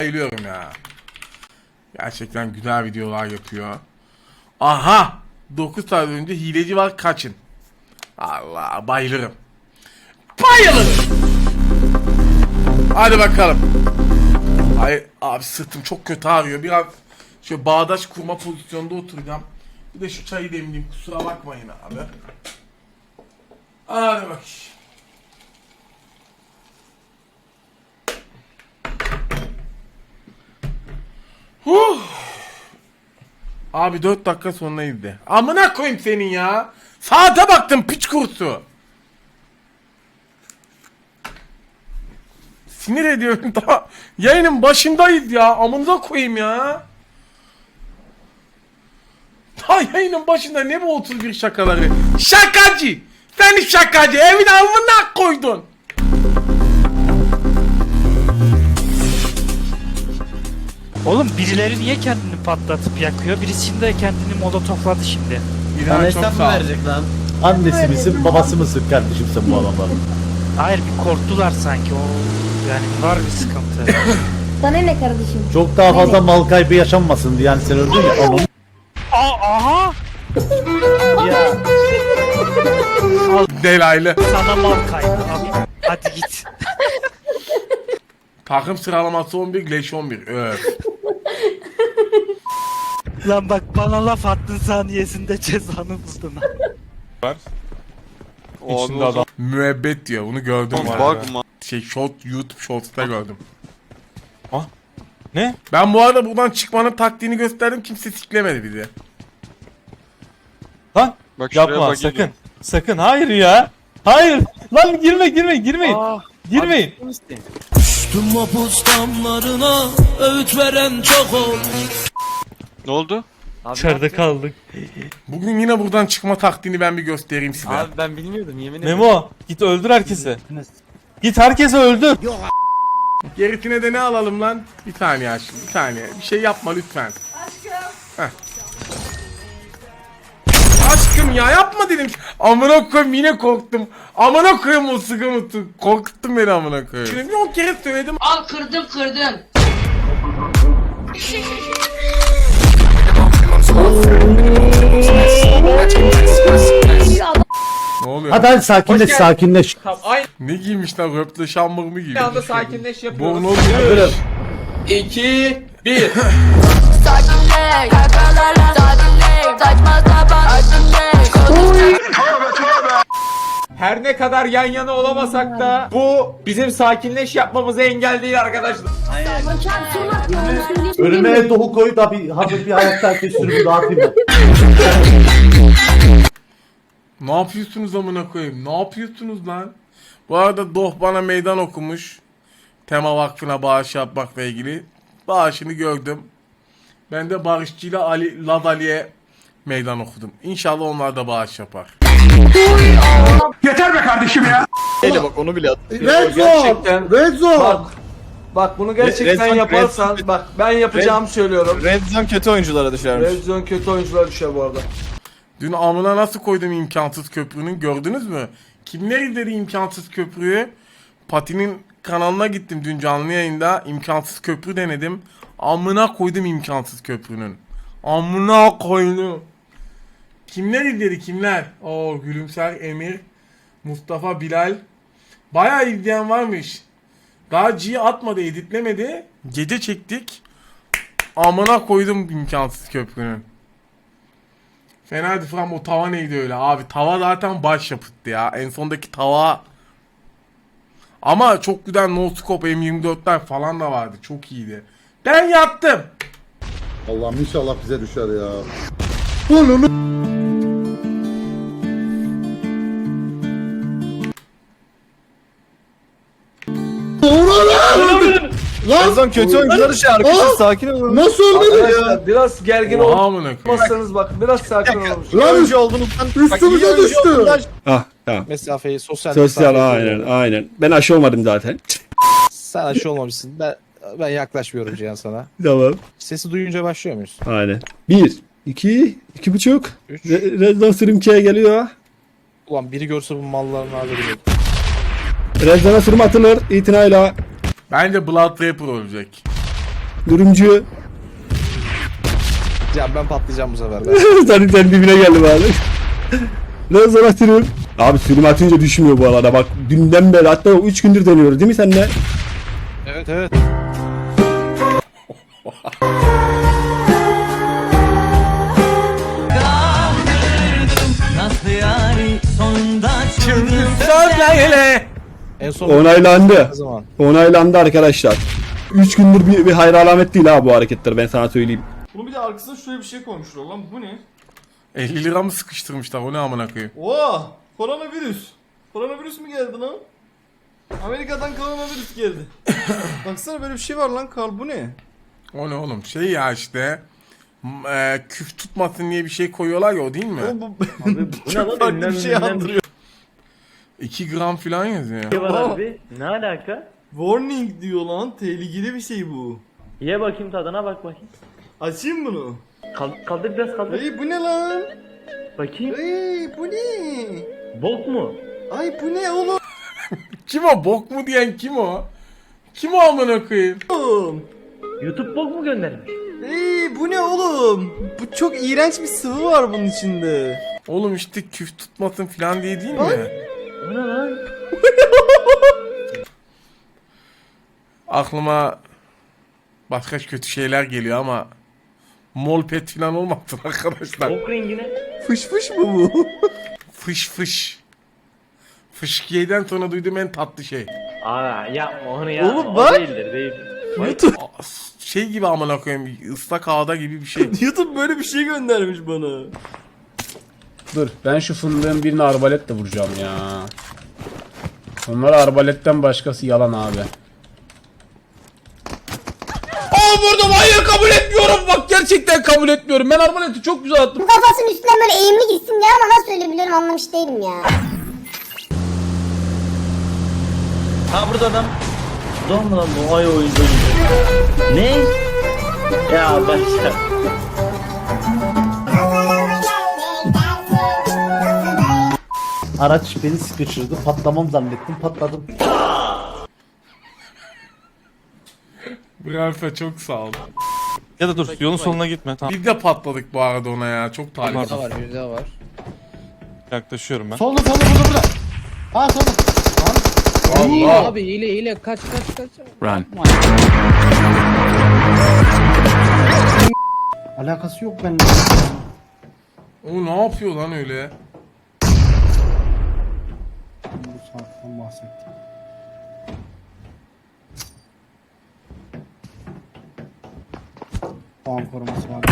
bayılıyorum ya. Gerçekten güzel videolar yapıyor. Aha! 9 saat önce hileci var kaçın. Allah bayılırım. Bayılırım. Hadi bakalım. Ay abi sırtım çok kötü ağrıyor. Biraz şöyle bağdaş kurma pozisyonda oturacağım. Bir de şu çayı demleyeyim. Kusura bakmayın abi. Hadi bak. Huh. Abi 4 dakika sonra izle. Amına koyayım senin ya. Saate baktım piç kursu. Sinir ediyorum daha. Yayının başındayız ya. Amınıza koyayım ya. Daha yayının başında ne bu 31 şakaları? Şakacı. Seni şakacı. Evin amına koydun. Oğlum birileri niye kendini patlatıp yakıyor? Birisi şimdi kendini molotofladı şimdi. İlhan çok hesap mı sağ ol. verecek lan? Annesi misin babası mısın kardeşim sen bu adamların? Hayır bir korktular sanki o yani var bir sıkıntı. Sana ne kardeşim? Çok daha fazla mal kaybı yaşanmasın diye yani sen öldün ya onun Aa, aha! ya Delaylı. sana mal kaybı abi. Hadi git. Takım sıralaması 11, leş 11. Öf. Lan bak bana laf attın saniyesinde cezanı buldun. İçinde adam. Müebbet diyor. Bunu gördüm. bu arada. Bakma. Şey short YouTube shorts'ta gördüm. Ah. Ne? Ben bu arada buradan çıkmanın taktiğini gösterdim. Kimse siklemedi bizi. Lan Bak şuraya yapma bak sakın. geliyor. Sakın hayır ya. Hayır. Lan girme girme girmeyin. girmeyin. Ne oldu? İçeride kaldık. Bugün yine buradan çıkma taktiğini ben bir göstereyim size. Abi ben bilmiyordum yemin ederim. Memo git öldür herkesi. Git herkesi öldür. Gerisine de ne alalım lan? Bir saniye aşkım. Bir saniye. Bir şey yapma lütfen. Aşkım. Aşkım ya yapma dedim. Amına koyayım yine korktum. Amına koyayım o sıkıntı. Korkuttun beni amına koyayım. Şimdi bir on kere söyledim. Al kırdım kırdım. Ne oluyor? Hadi hadi sakinleş Hoş geldin. sakinleş. Ne giymiş lan? Röple şambur mu giymiş? Bir anda sakinleş Bu yapıyoruz. ne oluyor? 2 1 Sakinleş, kakalarla sakinleş, saçma sapan sakinleş, konuşma. Her ne kadar yan yana olamasak da bu bizim sakinleş yapmamıza engel değil arkadaşlar. Önüme dohu koy da bir hafif bir hayatta herkes sürümü dağıtayım ben. Ne yapıyorsunuz amına koyayım? Ne yapıyorsunuz lan? Bu arada Doh bana meydan okumuş. Tema Vakfı'na bağış yapmakla ilgili. Bağışını gördüm. Ben de Barışçı'yla Ali Ladali'ye meydan okudum. İnşallah onlar da bağış yapar. Red Zone. Red Zone. Bak, bak bunu gerçekten yaparsan bak ben yapacağımı söylüyorum. Red Zone kötü oyunculara düşermiş. Red Zone kötü oyuncular düşer bu arada. Dün amına nasıl koydum imkansız köprünün gördünüz mü? Kimler izledi imkansız köprüyü? Pati'nin kanalına gittim dün canlı yayında. imkansız köprü denedim. Amına koydum imkansız köprünün. Amına koydum. Kimler izledi kimler? Oo Gülümser Emir, Mustafa Bilal. Bayağı izleyen varmış. Daha G atmadı, editlemedi. Gece çektik. Amına koydum imkansız köprünün. Fena Fram o tava neydi öyle abi. Tava zaten baş yapıttı ya. En sondaki tava. Ama çok güzel no scope M24'ler falan da vardı. Çok iyiydi. Ben yaptım. Allah'ım inşallah bize düşer ya. Red Zone kötü oyunculara düşer. Arkadaşlar sakin olun. Nasıl öldü ya? Arkadaşlar biraz gergin Oha amına koyayım. olmazsanız bak biraz sakin olun. Lan Oyuncu olduğunuzdan üstümüze düştü. Ah tamam. mesafeyi sosyal, Sosyal aynen aynen. Ben aşı olmadım zaten. Sen aşı olmamışsın. Ben ben yaklaşmıyorum Cihan sana. Tamam. Sesi duyunca başlıyor muyuz? Aynen. Bir, iki, iki buçuk. Üç. Re- Rezdan sürümkeye geliyor. Ulan biri görse bu malların haberi yok. Rezdan'a sürüm atılır itinayla. Bence Blood Rapper ölecek. Durumcu. Ya ben patlayacağım bu sefer. Ben. sen, sen dibine geldim abi. ne zaman sürüm? Abi sürüm atınca düşmüyor bu arada bak dünden beri hatta 3 gündür deniyoruz değil mi senle? evet evet. Söyle. En son Onaylandı. ne zaman? Onaylandı arkadaşlar. 3 gündür bir, bir hayır alamet değil ha bu hareketler ben sana söyleyeyim. Bunun bir de arkasına şöyle bir şey koymuşlar lan bu ne? 50 lira mı sıkıştırmışlar o ne amına koyayım. Oo! Koronavirüs. Koronavirüs mü geldi lan? Amerika'dan koronavirüs geldi. Baksana böyle bir şey var lan Karl bu ne? O ne oğlum şey ya işte e, küf tutmasın diye bir şey koyuyorlar ya o değil mi? O bu, çok farklı bir şey andırıyor. 2 gram falan yazıyor. Aa, Ne alaka? warning diyor lan tehlikeli bir şey bu. Ye bakayım tadına bak bakayım. Açayım bunu. kaldır biraz kaldır. Ay bu ne lan? Bakayım. Ay bu ne? Bok mu? Ay bu ne oğlum? Kim o bok mu diyen kim o? Kim o amına koyayım? YouTube bok mu göndermiş? Ay bu ne oğlum? Bu çok iğrenç bir sıvı var bunun içinde. Oğlum işte küf tutmasın falan diye değil mi? Bu ne lan? Aklıma başka kötü şeyler geliyor ama mol pet falan olmasın arkadaşlar. Bok rengine. Fış fış mı bu? Fış fış. Fışkiyeden sonra duyduğum en tatlı şey. Aa yapma onu yapma. Oğlum O bak. değildir değildir. YouTube, Şey gibi amına koyayım ıslak ağda gibi bir şey. YouTube böyle bir şey göndermiş bana. Dur ben şu fındığın birini arbaletle vuracağım ya. Onlar arbaletten başkası yalan abi. Aa vurdum hayır kabul etmiyorum bak gerçekten kabul etmiyorum. Ben arbaleti çok güzel attım. Bu kafasının üstüne böyle eğimli gitsin diye ama nasıl öyle biliyorum anlamış değilim ya. Ha burada adam. Doğru mu lan bu ay oyuncu oyuncu. Ne? Ya başla. Araç beni sıkıştırdı. Patlamam zannettim. Patladım. Ralfa çok sağ ol. Ya da dur yolun soluna gitme tamam. Bir de patladık bu arada ona ya. Çok talihsiz. var bir daha var. Yaklaşıyorum ben. Solda solda burada burada. Ha solda. Allah. Abi hile hile kaç kaç kaç. Alakası yok bende. O ne yapıyor lan öyle? Saatten bahsettim. Puan koruması var.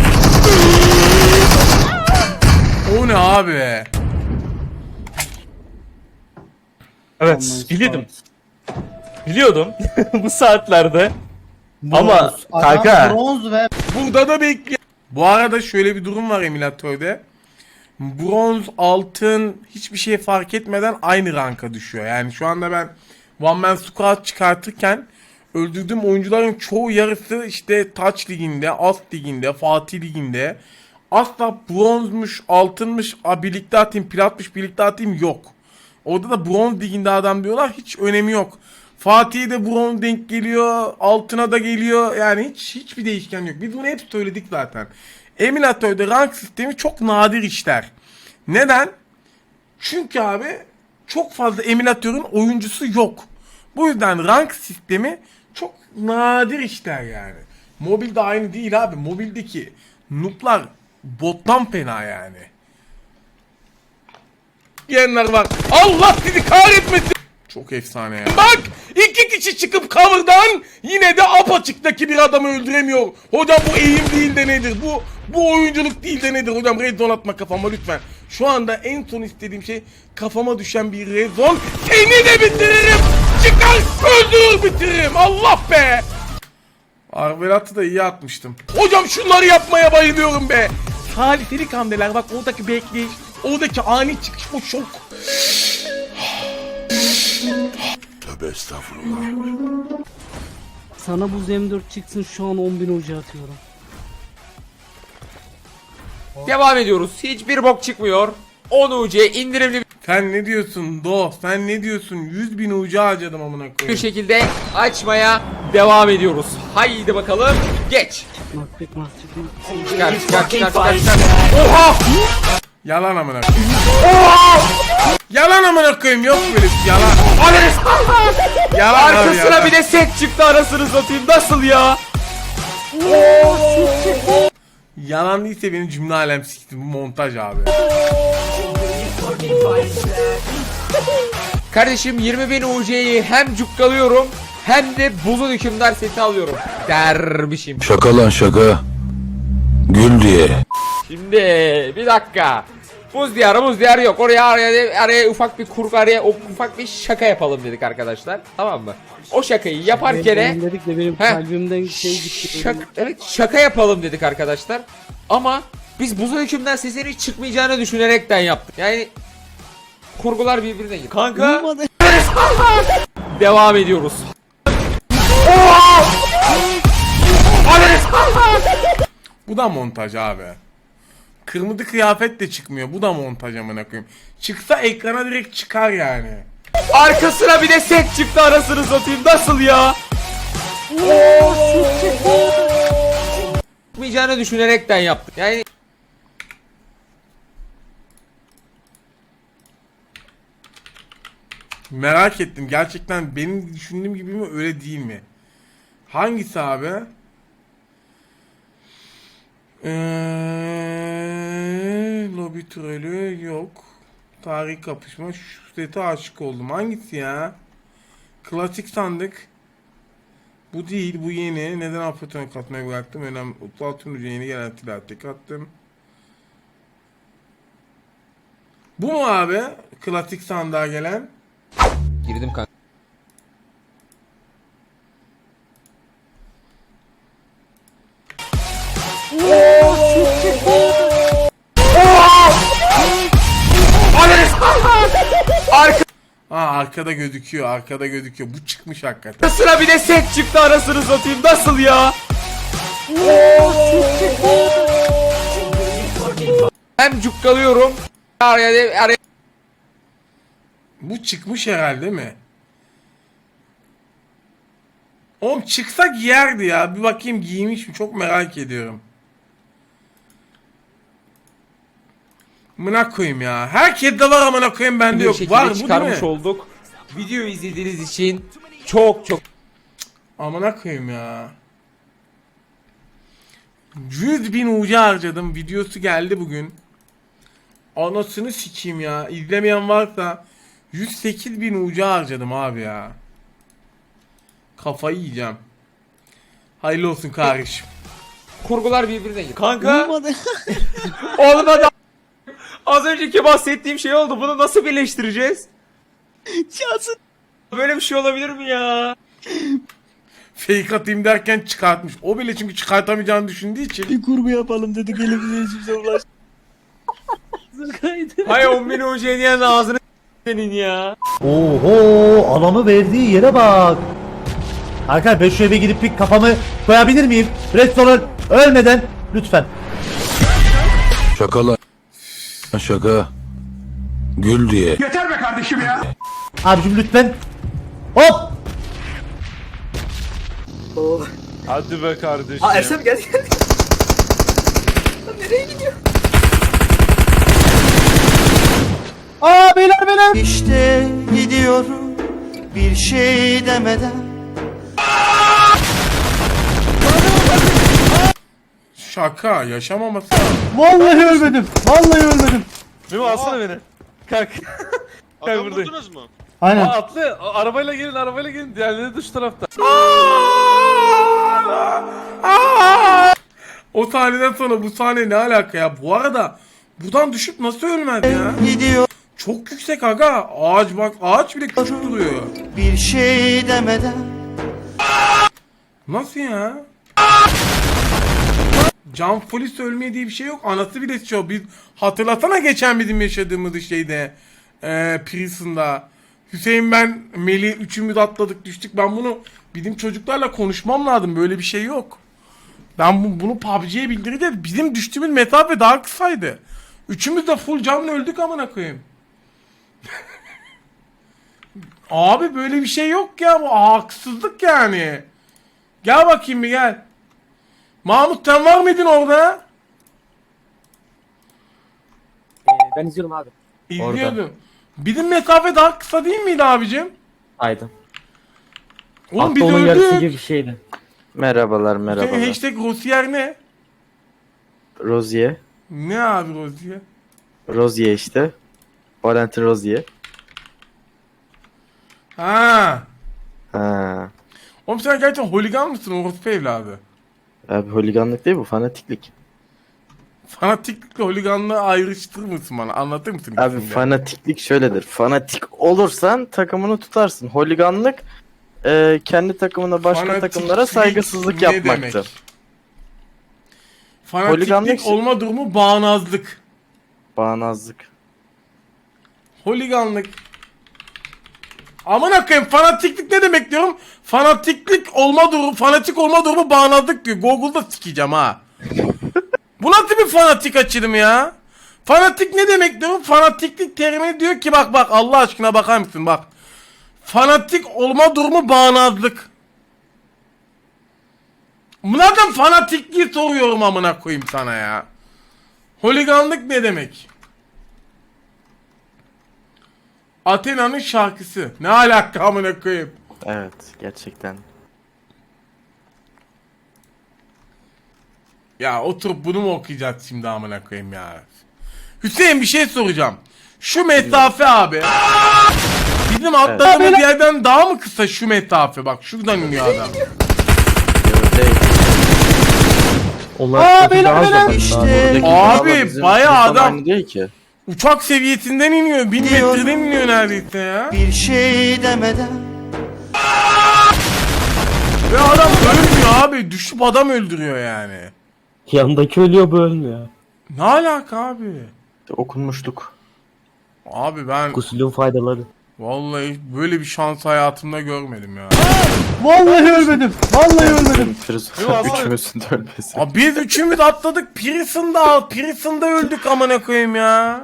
O ne abi? Evet biliyordum. Biliyordum bu saatlerde. Ama Bronz. Adam kanka. Bronz ve Burada da bekle. Bu arada şöyle bir durum var emülatörde. Bronz, altın hiçbir şey fark etmeden aynı ranka düşüyor. Yani şu anda ben One Man Squad çıkartırken öldürdüğüm oyuncuların çoğu yarısı işte Touch Ligi'nde, Ast Ligi'nde, Fatih Ligi'nde. Asla bronzmuş, altınmış, a, birlikte atayım, platmış, birlikte atayım yok. Orada da bronz liginde adam diyorlar hiç önemi yok. Fatih'e de bronz denk geliyor, altına da geliyor. Yani hiç hiçbir değişken yok. Biz bunu hep söyledik zaten. Emülatörde rank sistemi çok nadir işler. Neden? Çünkü abi çok fazla emülatörün oyuncusu yok. Bu yüzden rank sistemi çok nadir işler yani. Mobilde aynı değil abi. Mobildeki noob'lar bottan fena yani. Diyenler var. Allah sizi kahretmesin. Çok efsane ya. Bak iki kişi çıkıp cover'dan yine de apaçıktaki bir adamı öldüremiyor. Hocam bu eğim değil de nedir? Bu bu oyunculuk değil de nedir? Hocam red zone atma kafama lütfen. Şu anda en son istediğim şey kafama düşen bir red zone. Seni de bitiririm. Çıkar öldürür bitiririm. Allah be. Arbelat'ı da iyi atmıştım. Hocam şunları yapmaya bayılıyorum be. Saliselik hamleler bak oradaki bekleyiş, oradaki ani çıkış o şok. Sana bu M4 çıksın şu an 10.000 ucu atıyorum. Devam ediyoruz. Hiçbir bok çıkmıyor. 10 UC indirimli Sen ne diyorsun Do? Sen ne diyorsun? 100 bin ucu harcadım amına bir koyayım. şekilde açmaya devam ediyoruz. Haydi bakalım. Geç. Çıkar çıkar çıkar çıkar çıkar. Oha! Yalan amına koyayım. Yalan amına koyayım yok böyle bir şey, yalan. Yalan abi Arkasına yalan. bir de set çıktı arasını satayım. Nasıl ya? Yalan değilse benim cümle alem sikti. Bu montaj abi. Kardeşim 20 bin UC'yi hem cukkalıyorum hem de buzun hükümdar seti alıyorum. Dermişim. Şaka lan şaka. Gül diye. Şimdi bir dakika. Buz diyarı buz diyarı yok. Oraya araya, araya ufak bir kurgu araya o ufak bir şaka yapalım dedik arkadaşlar. Tamam mı? O şakayı yaparken dedik de benim Heh. kalbimden şey gitti. şak, evet şaka yapalım dedik arkadaşlar. Ama biz buzun hükümden sesinin hiç çıkmayacağını düşünerekten yaptık. Yani kurgular birbirine giriyor. Kanka devam ediyoruz. Bu da montaj abi. Kırmızı kıyafet de çıkmıyor. Bu da montaj amına koyayım. Çıksa ekrana direkt çıkar yani. Arkasına bir de set çıktı arasını satayım. Nasıl ya? Çıkmayacağını düşünerekten yaptık. Yani Merak ettim. Gerçekten benim düşündüğüm gibi mi öyle değil mi? Hangisi abi? Eee, lobi trolü yok. Tarih kapışma. Şu sete aşık oldum. Hangisi ya? Klasik sandık. Bu değil, bu yeni. Neden Afyon'a katmayı bıraktım? Önemli. 36 Ucu yeni gelen silah tek attım. Bu mu abi? Klasik sandığa gelen. girdim kanka. Aa arkada gözüküyor, arkada gözüküyor. Bu çıkmış hakikaten. Arkasına bir de set çıktı arasını satayım. Nasıl ya? Hem cukkalıyorum. Araya, araya Bu çıkmış herhalde mi? Oğlum çıksa giyerdi ya. Bir bakayım giymiş mi? Çok merak ediyorum. Amına koyayım ya. Herkes de var amına koyayım bende yok. Var bu değil çıkarmış mi? olduk. Videoyu izlediğiniz için çok çok Amına koyayım ya. 100 bin ucu harcadım. Videosu geldi bugün. Anasını sikeyim ya. İzlemeyen varsa 108 bin ucu harcadım abi ya. Kafayı yiyeceğim. Hayırlı olsun kardeşim. kurgular birbirine giriyor. Kanka. Olmadı. Az önceki bahsettiğim şey oldu. Bunu nasıl birleştireceğiz? Böyle bir şey olabilir mi ya? Fake atayım derken çıkartmış. O bile çünkü çıkartamayacağını düşündüğü için. kurgu yapalım dedik elimize hiçbir şey ulaştı. Hay 10 bin diyen ağzını senin ya. Oho adamı verdiği yere bak. Arkadaşlar ben şu eve gidip bir kafamı koyabilir miyim? Restoran ölmeden lütfen. Şaka lan şaka. Gül diye. Abicim lütfen. Hop. Hadi be kardeşim. Aa Ersem gel gel. Aa beyler beyler. İşte gidiyorum bir şey demeden. Şaka yaşamaması. Vallahi ölmedim. Vallahi ölmedim. Memo alsana beni. Kalk. Adam buldunuz mu? Aynen. atlı. Arabayla gelin arabayla gelin. Diğerleri de şu tarafta. O sahneden sonra bu sahne ne alaka ya? Bu arada buradan düşüp nasıl ölmez ya? Gidiyor Çok yüksek aga. Ağaç bak ağaç bile küçük duruyor. bir şey demeden. Nasıl ya? Can polis ölmeye diye bir şey yok. Anası bile çok. Biz hatırlasana geçen bizim yaşadığımız şeyde. Eee Prison'da. Hüseyin ben Melih üçümüz atladık düştük. Ben bunu bizim çocuklarla konuşmam lazım. Böyle bir şey yok. Ben bu, bunu PUBG'ye bildirdi. Bizim düştüğümüz mesafe daha kısaydı. Üçümüz de full canlı öldük amına koyayım. Abi böyle bir şey yok ya bu haksızlık yani. Gel bakayım bir gel. Mahmut sen var mıydın orada? Ben izliyorum abi. İzliyordum. Bizim mesafe daha kısa değil miydi abicim? Aynen. Oğlum biz öldük. bir şeydi. Merhabalar Senin hashtag Rosier ne? Rozier. Ne abi Rosier? Rozier işte. Valentin Rozier. Ha. Ha. Oğlum sen gerçekten holigan mısın orospu evladı? Abi holiganlık değil bu fanatiklik. Fanatiklikle holiganlığı ayrıştırır mısın bana? Anlatır mısın? Abi ikisini de? fanatiklik şöyledir. Fanatik olursan takımını tutarsın. Holiganlık e, kendi takımına başka Fanatiklik takımlara saygısızlık ne yapmaktır. demek? Fanatiklik Holiganlık- olma durumu bağnazlık. Bağnazlık. Holiganlık. Aman koyayım fanatiklik ne demek diyorum? Fanatiklik olma durumu, fanatik olma durumu bağnazlık diyor. Google'da sikeceğim ha. Bu nasıl bir fanatik açılım ya? Fanatik ne demek diyorum? Fanatiklik terimi diyor ki bak bak Allah aşkına bakar mısın bak. Fanatik olma durumu bağnazlık. Bunlardan fanatikliği soruyorum amına koyayım sana ya. Holiganlık ne demek? Athena'nın şarkısı. Ne alaka amına koyayım? Evet gerçekten. Ya oturup bunu mu okuyacağız şimdi amına koyayım ya? Hüseyin bir şey soracağım. Şu mesafe abi. Bizim atladığımız yerden daha mı kısa şu mesafe? Bak şuradan iniyor adam. Değil. Aa benim benim. Buradaki Abi, bayağı adam. değil ki. Uçak seviyesinden iniyor. Bin metreden iniyor neredeyse ya. Bir şey demeden. Ve adam ölmüyor abi. Düşüp adam öldürüyor yani. Yanındaki ölüyor bu ölmüyor. Ne alaka abi? Okunmuşluk. Abi ben Gusülün faydaları. Vallahi böyle bir şans hayatımda görmedim ya. Vallahi ölmedim. Vallahi ölmedim. Firuz- Üçümüzün de ölmesi. Abi biz üçümüz atladık. Pearson'da, Pearson'da öldük amına koyayım ya.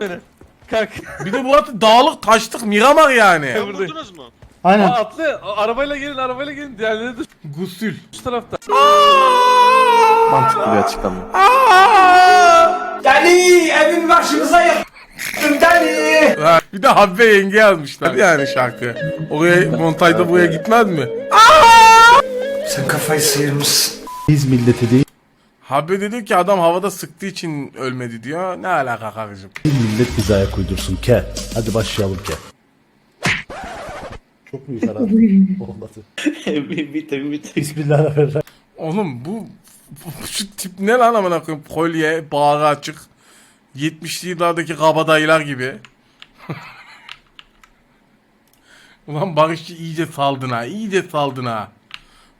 Kalk. Bir de burası dağlık taştık Miramar yani. Vurdunuz mu? Aynen. Atlı. Arabayla gelin arabayla gelin. Diğerleri de Gusül. şu tarafta. Mantıklı bir açıklama. Deli evin başımıza deli. Bir de Habbe yenge yazmışlar yani şarkı. Oraya montajda buraya gitmez mi? Sen kafayı sıyırmışsın. Biz milleti değil. Habbe dedi ki adam havada sıktığı için ölmedi diyor. Ne alaka karıcığım? Millet bize ayak uydursun ke. Hadi başlayalım ke. Çok mu güzel abi? Olmadı. Bismillahirrahmanirrahim. Oğlum bu, bu- şu tip ne lan amına koyayım? Kolye, bağrı açık. 70'li yıllardaki kabadayılar gibi. Ulan Barışçı iyice saldın ha. iyice saldın ha.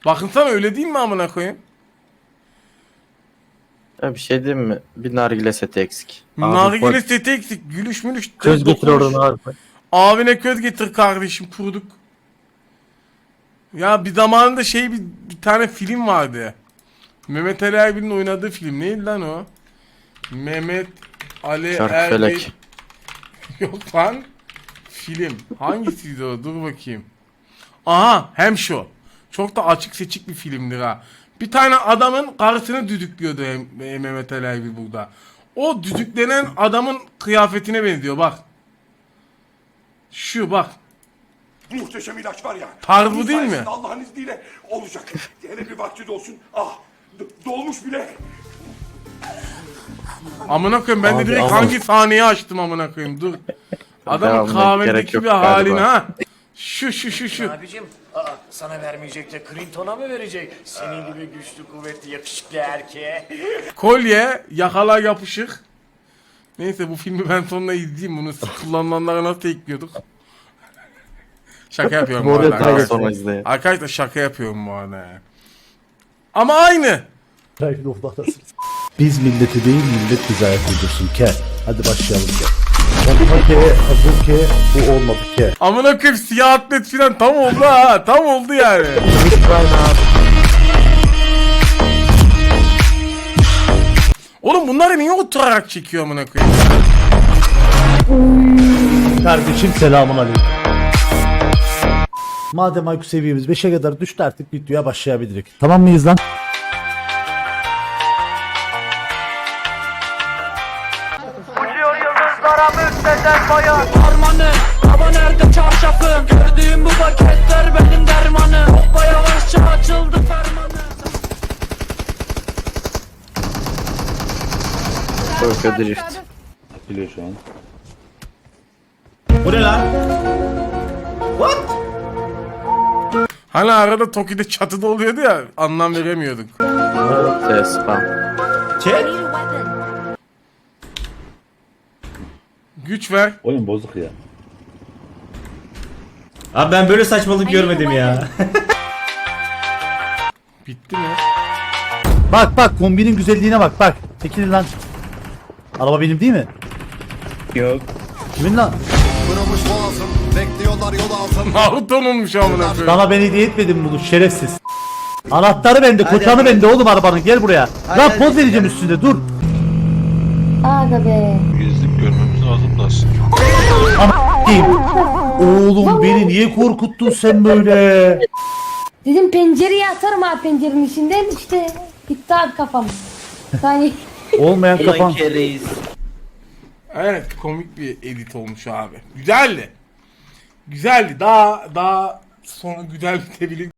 Bakın sana öyle değil mi amına koyayım? Ya bir şey diyeyim mi? Bir nargile seti eksik. Nargile seti eksik. Gülüş mülüş. Köz getir dokunuş. oradan abi. Abine köz getir kardeşim kuruduk. Ya bir zamanında şey bir, bir tane film vardı. Mehmet Ali Erbil'in oynadığı film neydi lan o? Mehmet Ali Çark Erbil. felek. Yok lan. Film. Hangisiydi o? Dur bakayım. Aha hem şu. Çok da açık seçik bir filmdir ha. Bir tane adamın karısını düdüklüyordu Mehmet Ali Erbil burada. O düdüklenen adamın kıyafetine benziyor bak. Şu bak. Muhteşem ilaç var ya. Tarz bu Bunun değil mi? sayesinde Allah'ın izniyle olacak. Hele bir vakti dolsun. Ah dolmuş bile. Amına koyayım ben de Abi, direkt ama- hangi sahneyi açtım amına koyayım dur. Adamın Devamına gerek kahvedeki yok bir galiba. halini ha. Şu şu şu şu. Abicim aa, sana vermeyecek de Clinton'a mı verecek? Senin gibi güçlü kuvvetli yakışıklı erkeğe. Kolye, yakala yapışık. Neyse bu filmi ben sonra izleyeyim bunu kullanılanlara nasıl ekliyorduk. şaka yapıyorum bu arada. Daha Arkadaşlar. sonra. Arkadaşlar şaka yapıyorum bu arada. Ama aynı. Biz milleti değil millet bize ayak uydursun ke. Hadi başlayalım ke. Kontra ke, hazır ke, bu olmadı ke. Amına koyayım siyah atlet filan tam oldu ha. Tam oldu yani. Oğlum bunları niye oturarak çekiyor amına koyayım? kardeşim selamun aleyküm. Madem IQ seviyemiz 5'e kadar düştü artık videoya başlayabiliriz. Tamam mıyız lan? Harmanı Baba nerede çarşafım Gördüğüm bu paketler benim dermanım Hoppa yavaşça açıldı fermanı Tokyo Drift. Bu ne lan? Hani arada Toki'de çatıda oluyordu ya anlam veremiyorduk. Evet, spam. Chat? Güç ver. Oyun bozuk ya. Abi ben böyle saçmalık görmedim ya. Bitti mi? bak bak kombinin güzelliğine bak bak. Çekilin lan. Araba benim değil mi? Yok. Kimin lan? Naruto'nun olmuş amına koyayım. Sana ben hediye etmedim bunu şerefsiz. Anahtarı bende, koçanı bende oğlum arabanın gel buraya. Lan poz vereceğim üstünde dur. Aga be. Kim? Oğlum beni niye korkuttun sen böyle? Dedim pencereye atarım abi pencerenin içinden işte gitti abi kafam. Yani Olmayan kafan. Evet komik bir edit olmuş abi. Güzeldi. Güzeldi. Daha daha sonu güzel bitebilir.